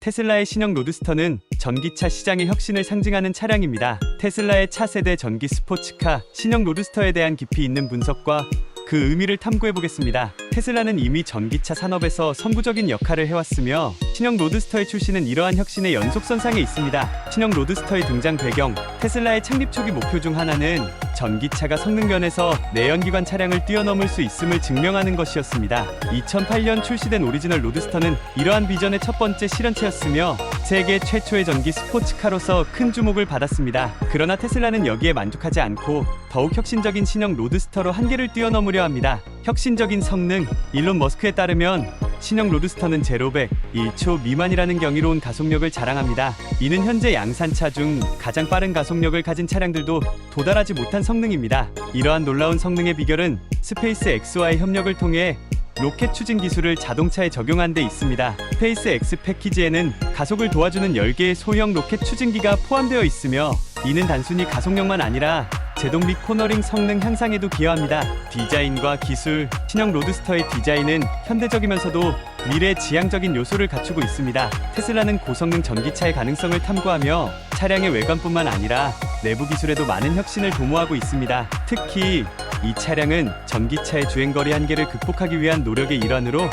테슬라의 신형 로드스터는 전기차 시장의 혁신을 상징하는 차량입니다. 테슬라의 차세대 전기 스포츠카 신형 로드스터에 대한 깊이 있는 분석과 그 의미를 탐구해 보겠습니다. 테슬라는 이미 전기차 산업에서 선구적인 역할을 해왔으며 신형 로드스터의 출시는 이러한 혁신의 연속선상에 있습니다. 신형 로드스터의 등장 배경 테슬라의 창립 초기 목표 중 하나는 전기차가 성능 면에서 내연기관 차량을 뛰어넘을 수 있음을 증명하는 것이었습니다. 2008년 출시된 오리지널 로드스터는 이러한 비전의 첫 번째 실현체였으며 세계 최초의 전기 스포츠카로서 큰 주목을 받았습니다. 그러나 테슬라는 여기에 만족하지 않고 더욱 혁신적인 신형 로드스터로 한계를 뛰어넘으려 합니다. 혁신적인 성능, 일론 머스크에 따르면 신형 로드스터는 제로백 1초 미만이라는 경이로운 가속력을 자랑합니다. 이는 현재 양산차 중 가장 빠른 가속력을 가진 차량들도 도달하지 못한 성능입니다. 이러한 놀라운 성능의 비결은 스페이스 X와의 협력을 통해 로켓 추진 기술을 자동차에 적용한 데 있습니다. 스페이스 X 패키지에는 가속을 도와주는 10개의 소형 로켓 추진기가 포함되어 있으며 이는 단순히 가속력만 아니라 제동 및 코너링 성능 향상에도 기여합니다. 디자인과 기술, 신형 로드스터의 디자인은 현대적이면서도 미래 지향적인 요소를 갖추고 있습니다. 테슬라는 고성능 전기차의 가능성을 탐구하며 차량의 외관뿐만 아니라 내부 기술에도 많은 혁신을 도모하고 있습니다. 특히 이 차량은 전기차의 주행거리 한계를 극복하기 위한 노력의 일환으로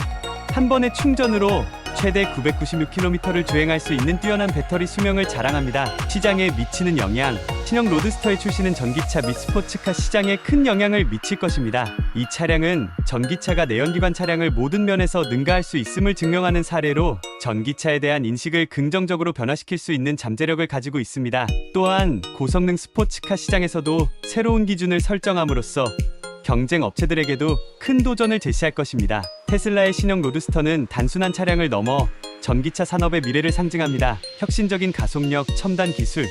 한 번의 충전으로 최대 996km를 주행할 수 있는 뛰어난 배터리 수명을 자랑합니다. 시장에 미치는 영향. 신형 로드스터의 출시는 전기차 및 스포츠카 시장에 큰 영향을 미칠 것입니다. 이 차량은 전기차가 내연기관 차량을 모든 면에서 능가할 수 있음을 증명하는 사례로 전기차에 대한 인식을 긍정적으로 변화시킬 수 있는 잠재력을 가지고 있습니다. 또한 고성능 스포츠카 시장에서도 새로운 기준을 설정함으로써 경쟁 업체들에게도 큰 도전을 제시할 것입니다. 테슬라의 신형 로드스터는 단순한 차량을 넘어 전기차 산업의 미래를 상징합니다. 혁신적인 가속력, 첨단 기술,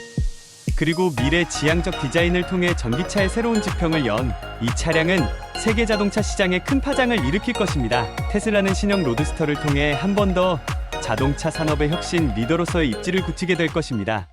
그리고 미래 지향적 디자인을 통해 전기차의 새로운 지평을 연 이 차량은 세계 자동차 시장에 큰 파장을 일으킬 것입니다. 테슬라는 신형 로드스터를 통해 한 번 더 자동차 산업의 혁신 리더로서의 입지를 굳히게 될 것입니다.